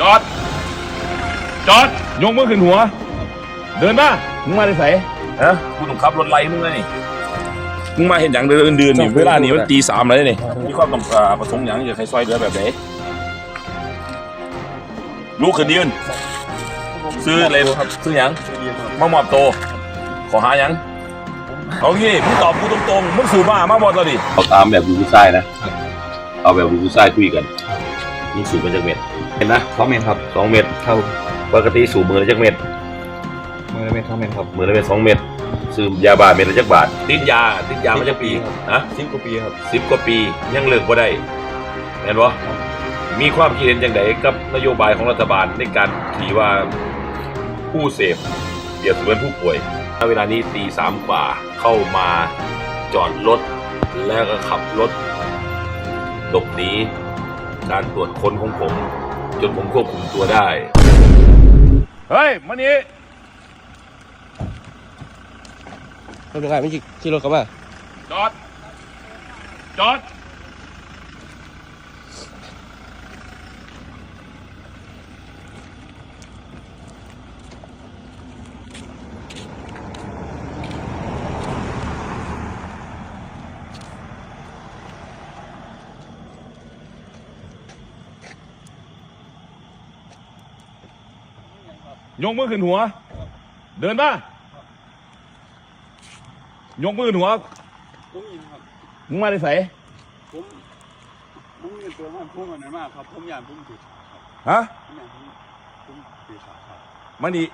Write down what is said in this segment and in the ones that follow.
จอด จอด ยกมือขึ้นหัว เดินมามึงมาได้ไสฮะกูต้องขับรถไล่มึงเลยนี่มึงมาเห็นอย่างเดินเดือนนี่เวลานี่มันตีสามแล้วนี่มีความต้องการประสงค์อย่างอยากให้ซอยเรือแบบไหนลูกขึ้นยืนซื้ออะไรครับซื้อหยังมามอบโตวขอหาหยังเอางี้มึงตอบกูตรงๆมึงสู่มามาบอกตัวดิเอาตามแบบลูกผู้ชายนะ เอาแบบลูกผู้ชายคุยกัน นี่สูบมาจากเม็ดเห็นนะสองเมตรครับสองเม็ดเท่าปกติสูบมือละจักเม็ดมือละเมตรเท่าเมตรครับมือละเม็ดสองเม็ดซื้อยาบ้าเม็ดละจักบาทติดยาติดยามาจากปีนะสิบกว่าปีครับสิบกว่าปียังเลิกบ่ได้เห็นบ่มีความคิดเห็นอย่างไรกับนโยบายของรัฐบาลในการที่ว่าผู้เสพเปรียบเสมือนผู้ป่วยณเวลานี้ตีสามกว่าเข้ามาจอดรถแล้วก็ขับรถหลบหนี การตรวจค้นของผม จนผมควบคุมตัวได้ เฮ้ยมานี่ไม่เป็นไรไม่ขี่ขี่รถกลับมาจอด จอด ยกมือขึ้นหัว เดินมายกมือขึ้นหัวผมยินครับ มึงมาได้ไสผมผมยินตัวมันพุ่งอันนั้นมากครับ ผมอยากพุ่งติดครับฮะผมอยากพุ่งพุ่งติดครับครับมานี่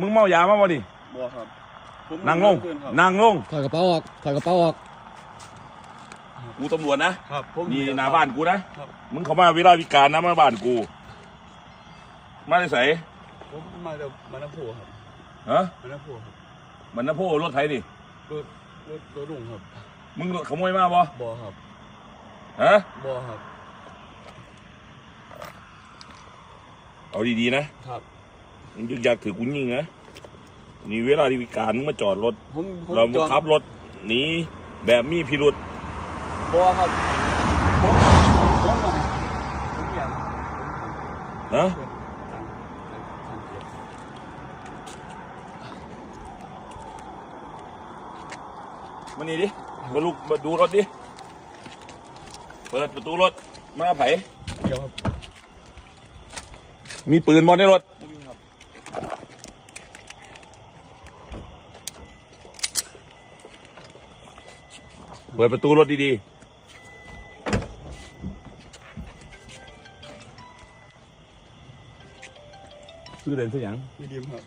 มึงเมายามาบ่ดิบัวครับผมนั่งลงเกินครับนั่งลงถอดกระเป๋าออกถอดกระเป๋าออกกูตำรวจนะครับผมนี่หน้าบ้านกูนะมึงเข้ามาเวลาวิการนะมาบ้านกู มาได้ไส ผมมาจากมานาโพครับฮะมานาโพครับมันนะโพรถไถดิรถรถรถลุงครับมึงขโมยมาบ่บัวครับฮะบัวครับเอาดีๆนะ ครับ มึงยึกยักถือกูยิงนะนี่เวลาวิการมึงมาจอดรถ ผมผมเราจอดขับรถหนีแบบมีพิรุษบัวครับผมผมมาผมอยากผมนะทำทำเจ็บ มา นี่ดิมาลุกมาดูรถดิ เปิดประตูรถ มาไผเดี๋ยวครับมีปืนบอลในรถผมมีครับเปิดประตูรถดีๆซื้อเดินซื้อหยังมีดีมครับ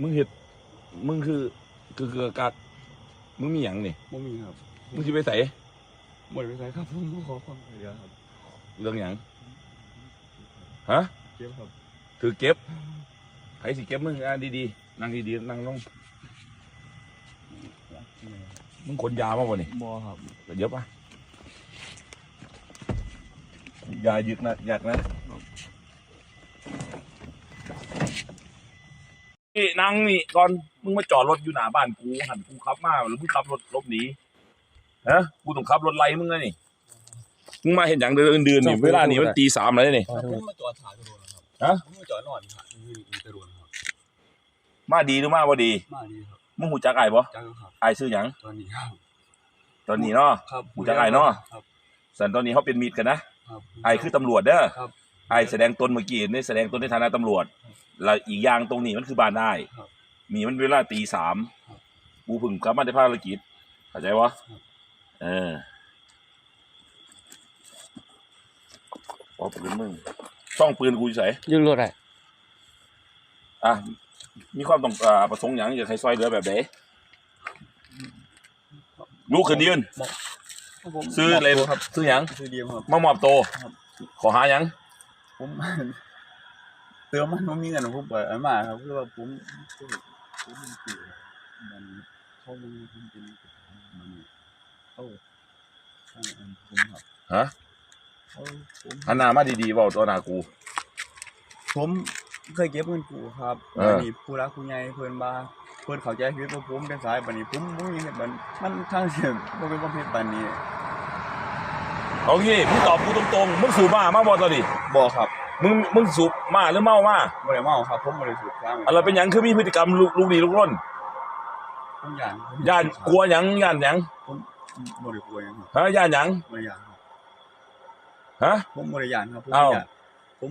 มึงเห็ด มึงคือ คือคือกาก มึงมีหยังนี่ผมมีครับมึงสิไปใส่หมดไปใส่ครับผมขอความช่วยเหลือครับเรื่องหยังฮะเจ็บครับถือเก็บไผสิเก็บมึงอะดีๆนั่งดีๆนั่งลงมึงขนยามาบ่นี่บัวครับเยอะปะยายึกนะอยากนะนี่นั่งนี่ก่อน มึงมาจอดรถอยู่หน้าบ้านกูหันกูขับมาหรือมึงขับรถหลบหนีฮะกูต้องขับรถไล่มึงนะนี่มึงมาเห็นอย่างเดินเดือนนี่เวลานี่มันตีสามแล้วนี่ผมมาจอดถ่ายกระโดดนะครับฮะผมมาจอดนอนถ่ายนี่กระโดดครับมาดีหรือมาบ่ดีมาดีครับมึงหูจักไอ้ายบ่จังครับไอ้ายซื้อหยังตอนนี้ครับตอนนี้เนาะครับหูจักไอ้เนาะครับสันตอนนี้เขาเป็นมิตรกันนะครับไอ้คือตำรวจเด้อครับไอ้แสดงตนเมื่อกี้นี่แสดงตนในฐานะตำรวจแล้วอีกอย่างตรงนี้มันคือบ้านได้ครับ มีมันเวลาตีสามครับกูเพึ่งกลับมาได้ภารกิจเข้าใจวะครับเออปอปืนมึงช่องปืนกูอยู่ใส่ยืนรถไหนอะมีความต้องการประสงค์อย่างอยากให้ซอยเหลือแบบไหนลูกขึ้นยืน ผมซื้ออะไรมบตัวครับซื้อหยังซื้อดีมครับ มามอบโตวครับ ขอหาหยังผม เติมมันผมมีเงินผมเปิดอันมาครับคือว่าผมผ มผมเป็นสื่อมันเขามึงผมเป็นมันเขาเขาอันผมครับฮะเขาผมหันหน้ามาดีๆเบาตัวหน้ากู ผมเคยเก็บเงินกูครับเออวันนี้ผู้รักผู้ใหญ่เพิ่นมาเพิ่นเข้าใจชีวิตว่าผมเป็นสายบัดนี้ผมบ่มีเฮ็ดบัดมันทางเสียบ่เป็นความผิดบัดนี้เอางี้มึงตอบกูตรงๆมึงสู่มามาบอตัวดิบ่ครับ มึงมึงสูบมาหรือเมามาบ่ได้เมาครับผมบ่ได้สูบครับอะไรเป็นหยังคือมีพฤติกรรมลูกลูกดีลูกร่นผมย่านผมย่านกลัวหยังย่านหยังผมบ่ได้กลัวหยังครับฮะย่านหยังบ่ได้ย่านครับฮะ ผมบ่ได้ย่านครับผมเอ้าบ่ย่านผม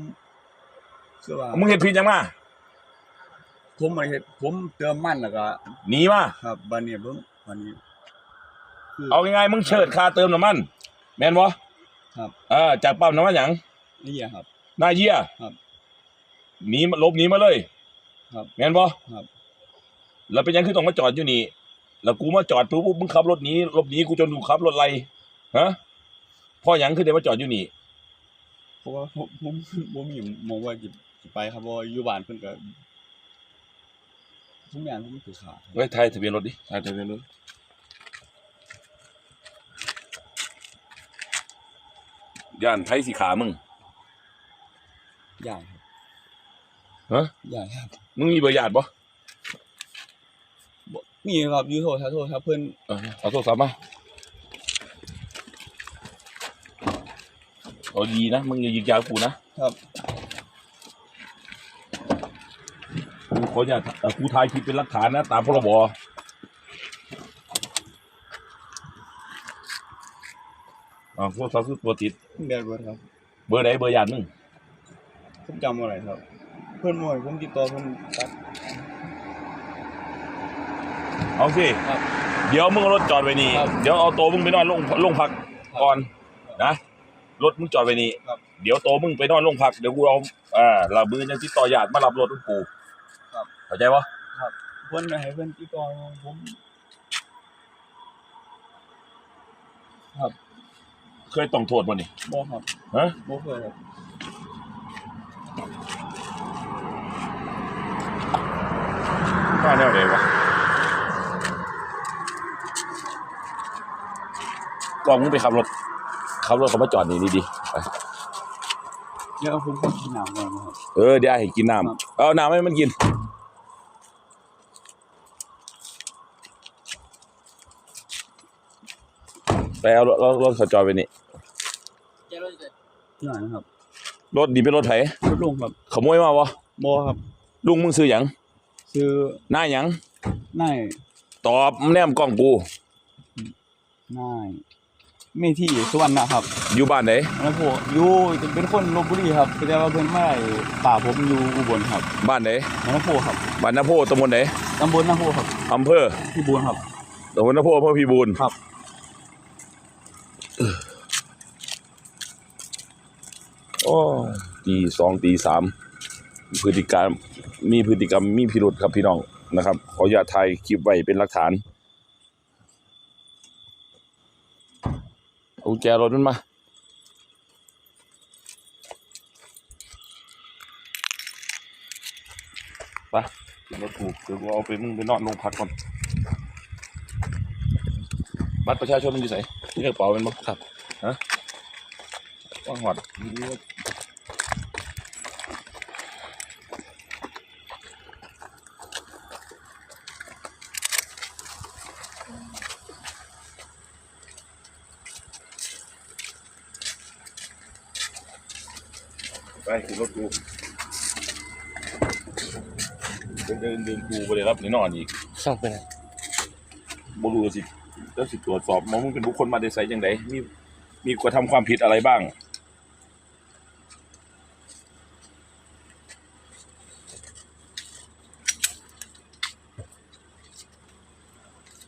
คือว่ามึงเห็นผิดหยังมาผมบ่ได้เฮ็ดผมเติมมันแล้วก็ หนีมาครับบัดนี้เบิ่งบัดนี้คือเอาง่ายๆมึงเชิดค่าเติมน้ำมันแม่นบ่ครับ เออจากปั๊มน้ำมันหยังนี่อะครับห น้าเยี่ยครับ หนีมาหลบหนีมาเลยครับ แม่นบ่ครับ แล้วเป็นหยังคือต้องมาจอดอยู่นี่ แล้วกูมาจอดปุ๊บปุ๊บมึงขับรถหนีหลบหนีกูจนกูขับรถไล่ฮะพ่อหยังคือได้มาจอดอยู่นี่ เพราะว่าผมผมบ่มีหมองว่าสิสิไปครับเพราะว่าอยู่บ้านเพิ่นก็ผมย่านผมถือขาครับเฮ้ยถ่ายทะเบียนรถดิถ่ายทะเบียนรถย่านไทยสีขามึง ย่านครับฮะย่านครับมึงมีเบอร์ญาติบ่บ่มีครับอยู่โทรศัพท์โทรศัพท์เพิ่นเออเอาโทรศัพท์มาเอาดีนะมึงอย่ายิงยาวกูนะครับกูขออย่าตเอ่อกูถ่ายคลิปเป็นหลักฐานนะ ตามพรบอ่าโทรศัพท์คือตัวติด เดือนเบิดครับ เบอร์ไหนเบอร์ญาติมึง ผมจำบ่ได้ครับ เพิ่นบ่ให้ผมติดต่อเพิ่นตัด เอาสิ ครับเดี๋ยวมึงเอารถจอดไว้นี่ ครับเดี๋ยวเอาโตวมึงไปนอนโรงโรงพักก่อนนะ รถมึงจอดไว้นี่ ครับ เดี๋ยวโตวมึงไปนอนโรงพัก เดี๋ยวกูเอาอ่าลาบือยังติดต่อญาติมารับรถของกูครับเข้าใจปะเพิ่นให้เพิ่นติดต่อผม เคยต้องโทษบ่นี่บ่ครับฮะบ่เคยครับ มาแนวไหนวะกองมึงไปขับรถขับรถเขามาจอดนี่ดีๆไปเดี๋ยวผมขอกินน้ำก่อนนะครับเออเดี๋ยวให้กินน้ครับำเอาน้ำให้มันกิน ไปเอารถรถรถเขาจอดไปนี่นี่นะครับรถดีเป็นรถไถรถลงครับขโมยมาวะบ่ครับลุงมึงซื้อหยัง ซื้อหน้าหยังนายตอบแนมกล้องกูนายมีที่สุวรรณนะครับอยู่บ้านไหนแล้วพวกอยู่เป็นคนลบบุรีครับแต่ว่าเพิ่นมาไอ้ป่าผมอยู่อุบลครับบ้านไหนนโพครับบ้านนาโพตำบลไหนตำบลนาโพครับอำเภอที่บูนครับตำบลนาโพอำเภอพิบูลครับโอ้ตีสองตีสาม พฤติการมีพฤติกรรมมีพิรุษครับพี่น้องนะครับ ขออย่าตถ่ายคลิปไว้เป็นหลักฐานเอากุญแจรถมันมาไปขึ้นรถกูกเดี๋ยวกูเอาไปมึงไปนอนโรงพักก่อนบัตรประชาชนมันอยู่ไหนนี่กระเป๋าเป็นบ่ครับฮะว่างหอด นี่ว่าไปขึ้นรถกูเดินเดินเดินกูไปเลยครับนี่นอนอีกส่องไปไหนบรูสิแล้วสิตรวจสอบว่ามึงเป็นบุคคลมาได้ใส่ยังไงมีมีกระทำความผิดอะไรบ้าง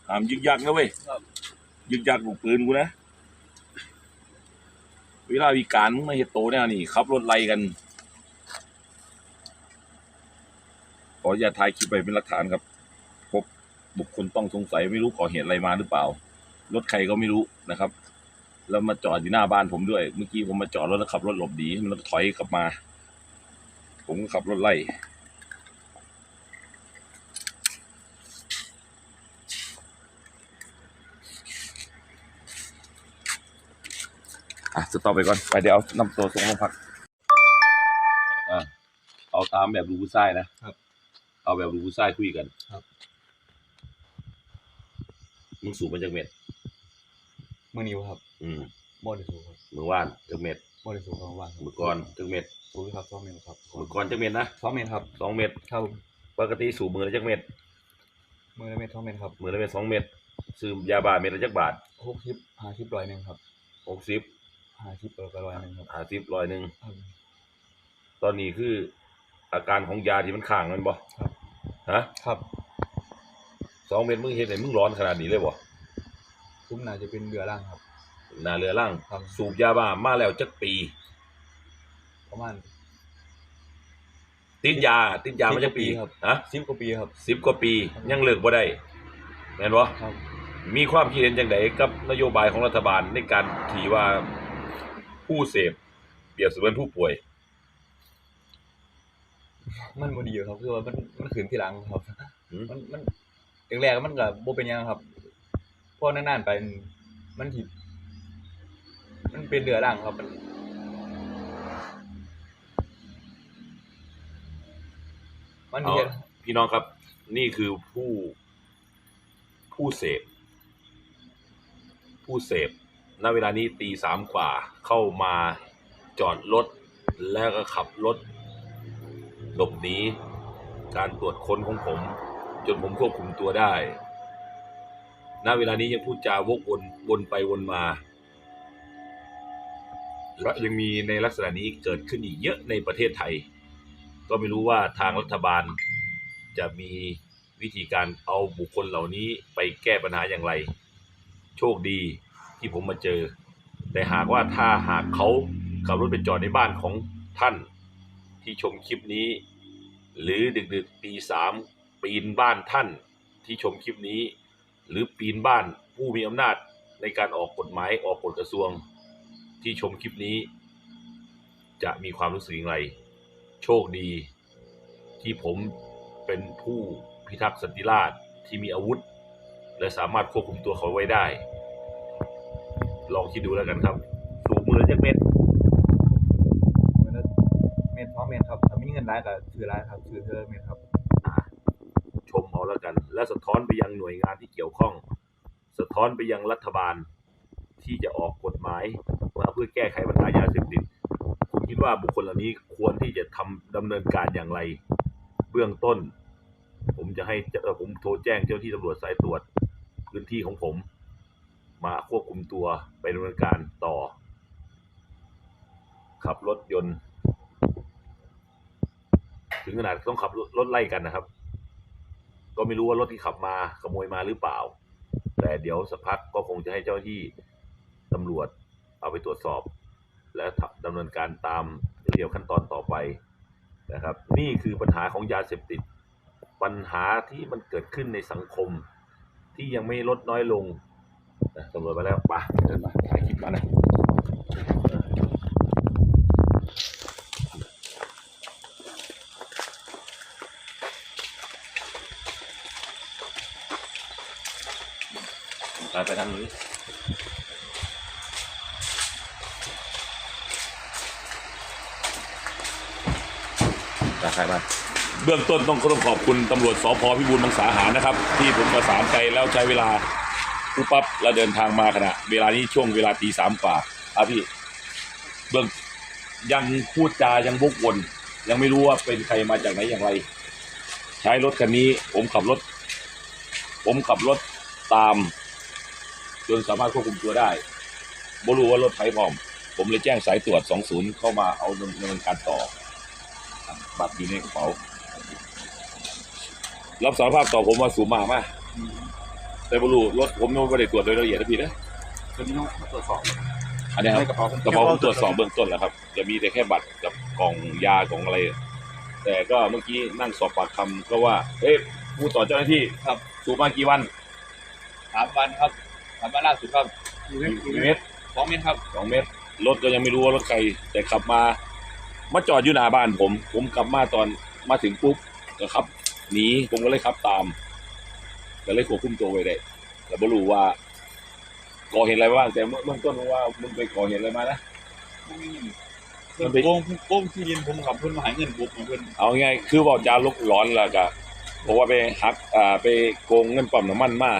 หามยึกยักนะเว้ยครับยึกยักลูกปืนกูนะเวลาวิการมึงมาเฮ็ดโตเนี่ยนี่ขับรถไล่กัน ขออย่าตถ่ายคลิปไปเป็นหลักฐานครับ พบบุคคลต้องสงสัยไม่รู้ก่อเหตุอะไรมาหรือเปล่า รถใครก็ไม่รู้นะครับ แล้วมาจอดอยู่หน้าบ้านผมด้วย เมื่อกี้ผมมาจอดรถแล้วขับรถหลบหนีมันถอยกลับมา ผมก็ขับรถไล่อะสต็อไปก่อนไปเดี๋ยวเอานำตัวส่งโรงพักอะเอาตามแบบรูผู้ชายนะครับ เอาแบบรูผู้ชายคุยกันครับ มึงสูบมาจากเม็ด มื้อนี้บ่ครับอืมบ่ได้ถูกครับมึงว่านจากเม็ดบริสุทธิ์ของว่างครับมือก่อนถึงเม็ดสูบครับสองเมตรครับมือก่อนจักเม็ดนะสองเมตรครับสองเม็ดครับปกติสูบมือละจักเม็ดมือละเมตรสองเมตรครับมือละเม็ดสองเม็ดซื้อยาบ้าเม็ดละจักบาทหกสิบห้าสิบร้อยหนึ่งครับหกสิบห้าสิบร้อยก็ร้อยหนึ่งครับห้าสิบร้อยหนึ่งครับตอนนี้คืออาการของยาที่มันข้างมันบ่ครับ ฮะครับสองเม็ดมึงเห็นไหนมึงร้อนขนาดนี้เลยบ่ซุ้มน่าจะเป็นเรือล่างครับ หนาเรือล่าง ครับ สูบยาบ้ามาแล้วจักปี ประมาณ ติดยา ติดยามาจักปีสิบกว่าปีครับ ฮะสิบกว่าปีครับ สิบกว่าปียังเลิกบ่ได้แม่นบ่ครับ มีความคิดเห็นจังไดกับนโยบายของรัฐบาลในการที่ว่าผู้เสพเปรียบเสมือนผู้ป่วย มันบ่ดีอยู่ครับคือว่ามันมันขืนที่หลังครับหืม มันมันแรกๆมันก็บ่เป็นหยังครับพอนานๆไปมันมันสิมันเป็นเรือล่างครับมันมันเอาเฮ็ด พี่น้องครับ นี่คือผู้ผู้เสพ ผู้เสพณเวลานี้ตีสามกว่าเข้ามาจอดรถแล้วก็ขับรถ หลบหนีการตรวจค้นของผม จนผมควบคุมตัวได้ ณ เวลานี้ยังพูดจาวกวนวนไปวนมา และยังมีในลักษณะนี้เกิดขึ้นอีกเยอะในประเทศไทย ก็ไม่รู้ว่าทางรัฐบาลจะมีวิธีการเอาบุคคลเหล่านี้ไปแก้ปัญหาอย่างไร โชคดีที่ผมมาเจอ แต่หากว่าถ้าหากเขาขับรถไปจอดในบ้านของท่าน ที่ชมคลิปนี้ หรือดึกๆปีสามปีนบ้านท่านที่ชมคลิปนี้ หรือปีนบ้านผู้มีอำนาจในการออกกฎหมายออกกฎกระทรวงที่ชมคลิปนี้ จะมีความรู้สึกอย่างไร โชคดี ที่ผมเป็นผู้พิทักษ์สันติราษฎร์ที่มีอาวุธ และสามารถควบคุมตัวเขาไว้ได้ ลองคิดดูแล้วกันครับสูบมือละจักเม็ด มันก็เมตรสองเมตรครับถ้ามีเงินหลายก็ซื้อหลายครับซื้อเท่าเมครับ อ่าชมเอาแล้วกัน และสะท้อนไปยังหน่วยงานที่เกี่ยวข้อง สะท้อนไปยังรัฐบาลที่จะออกกฎหมายมาเพื่อแก้ไขปัญหายาเสพติดคุณคิดว่าบุคคลเหล่านี้ควรที่จะทำดำเนินการอย่างไร เบื้องต้น ผมจะให้ผมโทรแจ้งเจ้าหน้าที่ตำรวจสายตรวจพื้นที่ของผม มาควบคุมตัวไปดำเนินการต่อ ขับรถยนต์ ถึงขนาดต้องขับรถไล่กันนะครับ ก็ไม่รู้ว่ารถที่ขับมาขโมยมาหรือเปล่า แต่เดี๋ยวสักพักก็คงจะให้เจ้าหน้าที่ตำรวจเอาไปตรวจสอบ และดำเนินการตามเดี๋ยวขั้นตอนต่อไปนะครับ นี่คือปัญหาของยาเสพติด ปัญหาที่มันเกิดขึ้นในสังคม ที่ยังไม่ลดน้อยลงตำรวจมาแล้วไปเดินมาถ่ายคลิปมานะ ไปไปทางนี้ราคามาเบื้องต้นต้องต้องขอบคุณตำรวจสพพิบูลมังสาหารนะครับ ที่ผมประสานไปแล้วใช้เวลาปุ๊บปั๊บแล้วเดินทางมาขณะเวลานี้ช่วงเวลาตีสามกว่าครับพี่ เบื้องยังพูดจายังวกวนยังไม่รู้ว่าเป็นใครมาจากไหนอย่างไร ใช้รถคันนี้ ผมขับรถ ผมขับรถตาม จนสามารถควบคุมตัวได้บ่รู้ว่ารถไฟพร้อม ผมเลยแจ้งสายตรวจ 20 เข้ามาเอาดำเนินการต่อ บัตรอยู่ในกระเป๋า รับสารภาพต่อผมว่าสูบมากมากแต่บรูรถผมยังไม่ได้ตรวจโดยละเอียดนะพี่นะตัวนี้ต้องตรวจสอบอันนี้ครับในกระเป๋ากระเป๋าผมตรวจสอบเบื้องต้นแล้วครับ จะมีแต่แค่บัตรกับกล่องยากล่องอะไร แต่ก็เมื่อกี้นั่งสอบปากคำก็ว่า เอ๊ะพูดต่อเจ้าหน้าที่ครับ สูบมากี่วันสามวันครับ สามวันล่าสุดครับกี่เมตรสองเมตรครับสองเมตร รถก็ยังไม่รู้ว่ารถใครแต่ขับมา มาจอดอยู่หน้าบ้านผม ผมกลับมาตอนมาถึงปุ๊บก็ขับหนีผมก็เลยขับตามก็เลยควบคุมตัวไว้ได้แต่ไม่รู้ว่าก่อเหตุอะไรบ้างแต่เบื้องต้นว่ามึงไปก่อเหตุอะไรมานะเพิ่นโกงโกงที่ดินผมขับเพิ่นมาหาเงินผมเพิ่นเอาง่ายๆคือบอกจาลุกร้อนแล้วก็บอกว่าไปหักอ่าไปโกงเงินปั๊มน้ำมันมา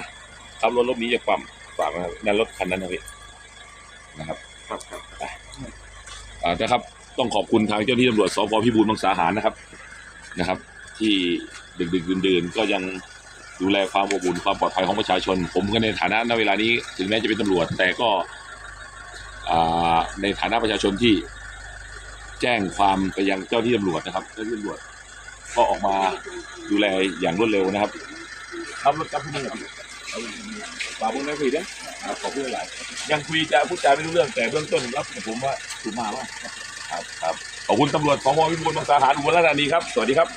ขับรถหลบหนีจากปั๊ม ฝากนะครับนั่นรถคันนั้นนะพี่นะครับครับครับเอ่านะครับ ต้องขอบคุณทางเจ้าหน้าที่ตำรวจสพพิบูลมังสาหารนะครับนะครับ ที่ดึกดึกดื่นดื่นๆก็ยังดูแลความอบอุ่นความปลอดภัยของประชาชน ผมก็ในฐานะณเวลานี้ ถึงแม้จะเป็นตำรวจ แต่ก็อ่าในฐานะประชาชนที่แจ้งความไปยังเจ้าหน้าที่ตำรวจนะครับเจ้าหน้าที่ตำรวจก็ออกมาดูแลอย่างรวดเร็วนะครับครับรถกับพี่นี่ฝา กพวกนั้นคุยด้วยขอบคุณหลายยังคุยจะพูดจาไม่รู้เรื่องแต่เบื้องต้นรับผมว่าถูกมาว่าครับครับขอบคุณตำรวจสพวิบูลมังสาหารอุบลราชธานีครับ สวัสดีครับ